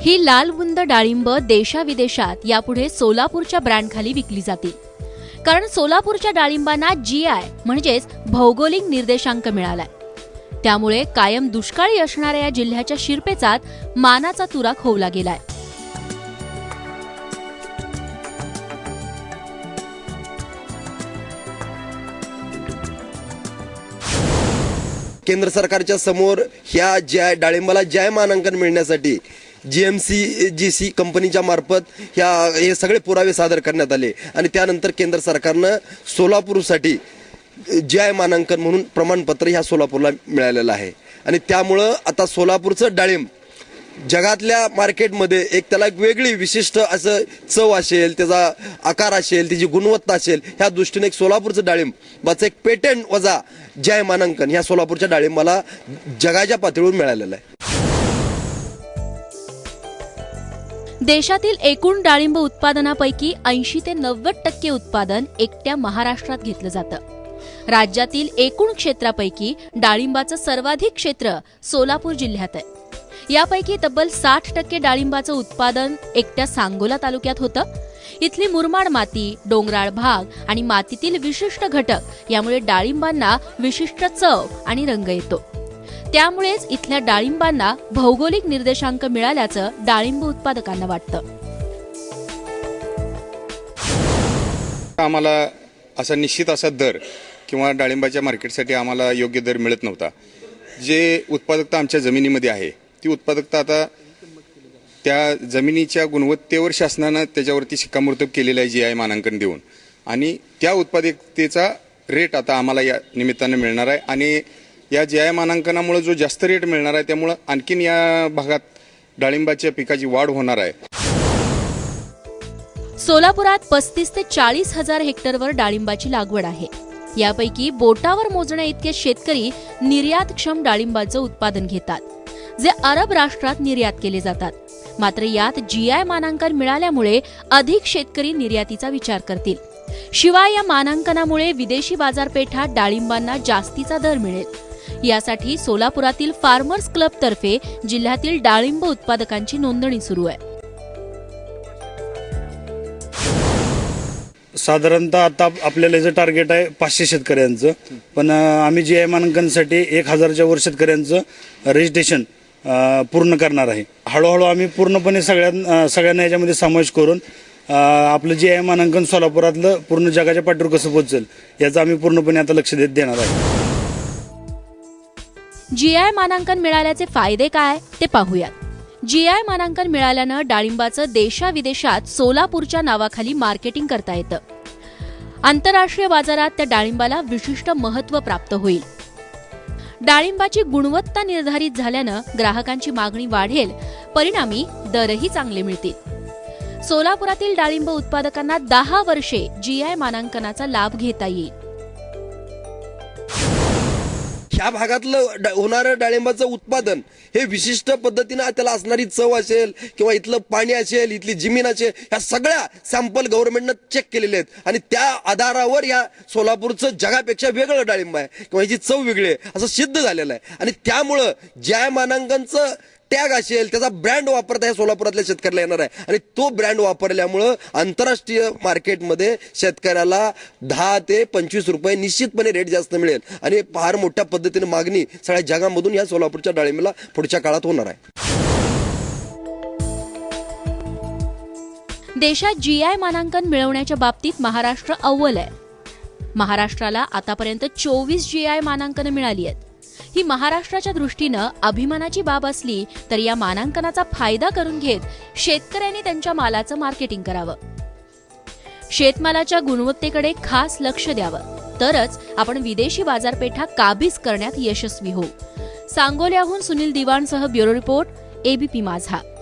ही लालबुंद डाळिंब देशाविदेशात यापुढे सोलापूरच्या ब्रँडखाली विकली जातील. कारण सोलापूरच्या डाळिंबांना जी आय म्हणजेच भौगोलिक निर्देशांक मिळालाय. त्यामुळे कायम दुष्काळी असणाऱ्या या जिल्ह्याच्या शिरपेचात मानाचा तुरा खोवला गेलाय. केंद्र सरकारच्या समोर ह्या ज्या डाळिंबाला जय मानांकन मिळण्यासाठी G M C G C कंपनीच्या मार्फत ह्या हे सगळे पुरावे सादर करण्यात आले. आणि त्यानंतर केंद्र सरकारनं सोलापूरसाठी जय मानांकन म्हणून प्रमाणपत्र ह्या सोलापूरला मिळालेलं आहे. आणि त्यामुळं आता सोलापूरचं डाळिंब जगातल्या मार्केटमध्ये एक त्याला एक वेगळी विशिष्ट असं चव असेल त्याचा आकार असेल त्याची गुणवत्ता असेल ह्या दृष्टीने एक सोलापूरचं डाळिंबाचं एक पेटंट वजा जय मानांकन ह्या सोलापूरच्या डाळिंबाला जगाच्या पातळीवर मिळालेलं आहे. देशातील एकूण डाळिंब उत्पादनापैकी ऐंशी ते नव्वद टक्के उत्पादन एकट्या महाराष्ट्रात घेतलं जातं. राज्यातील एकूण क्षेत्रापैकी डाळिंबाचं सर्वाधिक क्षेत्र सोलापूर जिल्ह्यात आहे. यापैकी तब्बल साठ टक्के डाळिंबाचं उत्पादन एकट्या सांगोला तालुक्यात होतं. इथली मुरमाड माती डोंगराळ भाग आणि मातीतील विशिष्ट घटक यामुळे डाळिंबांना विशिष्ट चव आणि रंग येतो. त्यामुळेच इथल्या डाळिंबांना भौगोलिक निर्देशांक मिळाल्याचं डाळिंब उत्पादकांना वाटतं. आम्हाला असा निश्चित असा दर किंवा डाळिंबाच्या मार्केटसाठी आम्हाला योग्य दर मिळत नव्हता. जे उत्पादकता आमच्या जमिनीमध्ये आहे ती उत्पादकता आता त्या जमिनीच्या गुणवत्तेवर शासनानं त्याच्यावरती शिक्कामोर्तब केलेलं आहे जी आय मानांकन देऊन. आणि त्या उत्पादकतेचा रेट आता आम्हाला या निमित्तानं मिळणार आहे. आणि या जी आय मानांकनामुळे जो जास्त रेट मिळणार आहे त्यामुळं आणखीन या भागात डाळिंबाच्या पिकाची वाढ होणार आहे. सोलापुरात पस्तीस ते चाळीस हजार हेक्टरवर डाळिंबाची लागवड आहे. यापैकी बोटावर मोजण्या इतके शेतकरी निर्यातक्षम डाळिंबाचं उत्पादन घेतात जे अरब राष्ट्रात निर्यात केले जातात. मात्र यात जीआय मानांकन मिळाल्यामुळे अधिक शेतकरी निर्यातीचा विचार करतील. शिवाय या मानांकनामुळे विदेशी बाजारपेठात डाळिंबांना जास्तीचा दर मिळेल. यासाठी सोलापुरातील फार्मर्स क्लब तर्फे जिल्ह्यातील डाळिंब उत्पादकांची नोंदणी सुरू आहे. साधारणतः आता आपल्याला याचं टार्गेट आहे पाचशे शेतकऱ्यांचं. पण आम्ही जी आय मानांकनसाठी एक हजारच्या वर शेतकऱ्यांचं रजिस्ट्रेशन पूर्ण करणार आहे. हळूहळू आम्ही पूर्णपणे सगळ्यां सगळ्यांना याच्यामध्ये समावेश करून आपलं जे आय मानांकन सोलापुरातलं पूर्ण जगाच्या पाठीवर कसं पोहोचेल याचं आम्ही पूर्णपणे आता लक्ष देत देणार आहे. जी आय मानांकन मिळाल्याचे फायदे काय ते पाहूयात. जी आय मानांकन मिळाल्यानं डाळिंबाचं देशाविदेशात सोलापूरच्या नावाखाली मार्केटिंग करता येतं. आंतरराष्ट्रीय बाजारात त्या डाळिंबाला विशिष्ट महत्त्व प्राप्त होईल. डाळिंबाची गुणवत्ता निर्धारित झाल्यानं ग्राहकांची मागणी वाढेल परिणामी दरही चांगले मिळतील. सोलापुरातील डाळिंब उत्पादकांना दहा वर्षे जीआय मानांकनाचा लाभ घेता येईल. ह्या भागातलं डा- होणारं डाळिंबाचं उत्पादन हे विशिष्ट पद्धतीनं त्याला असणारी चव असेल किंवा इथलं पाणी असेल इथली जमीन असेल ह्या सगळ्या सॅम्पल गव्हर्नमेंटनं चेक केलेले आहेत. आणि त्या आधारावर या सोलापूरचं जगापेक्षा वेगळं डाळिंब आहे. किंवा ह्याची चव वेगळी आहे. असं सिद्ध झालेलं आहे. आणि त्यामुळं ज्या मानांकनचं टॅग असेल त्याचा ब्रँड वापरता या सोलापुरातल्या शेतकऱ्याला येणार आहे. आणि तो ब्रँड वापरल्यामुळं आंतरराष्ट्रीय मार्केटमध्ये शेतकऱ्याला दहा ते पंचवीस रुपये निश्चितपणे रेट जास्त मिळेल. आणि फार मोठ्या पद्धतीने मागणी सगळ्या जगामधून या सोलापूरच्या डाळिंबीला पुढच्या काळात होणार आहे. देशात जीआय मानांकन मिळवण्याच्या बाबतीत महाराष्ट्र अव्वल आहे. महाराष्ट्राला आतापर्यंत चोवीस जीआय मानांकनं मिळाली आहेत. ही महाराष्ट्राच्या दृष्टीनं अभिमानाची बाब असली तर या मानांकनाचा फायदा करून घेत शेतकऱ्यांनी त्यांच्या मालाचं मार्केटिंग करावं. शेतमालाच्या गुणवत्तेकडे खास लक्ष द्यावं. तरच आपण विदेशी बाजारपेठा काबीज करण्यात यशस्वी होऊ. सांगोल्याहून सुनील दिवाणसह ब्युरो रिपोर्ट एबीपी माझा.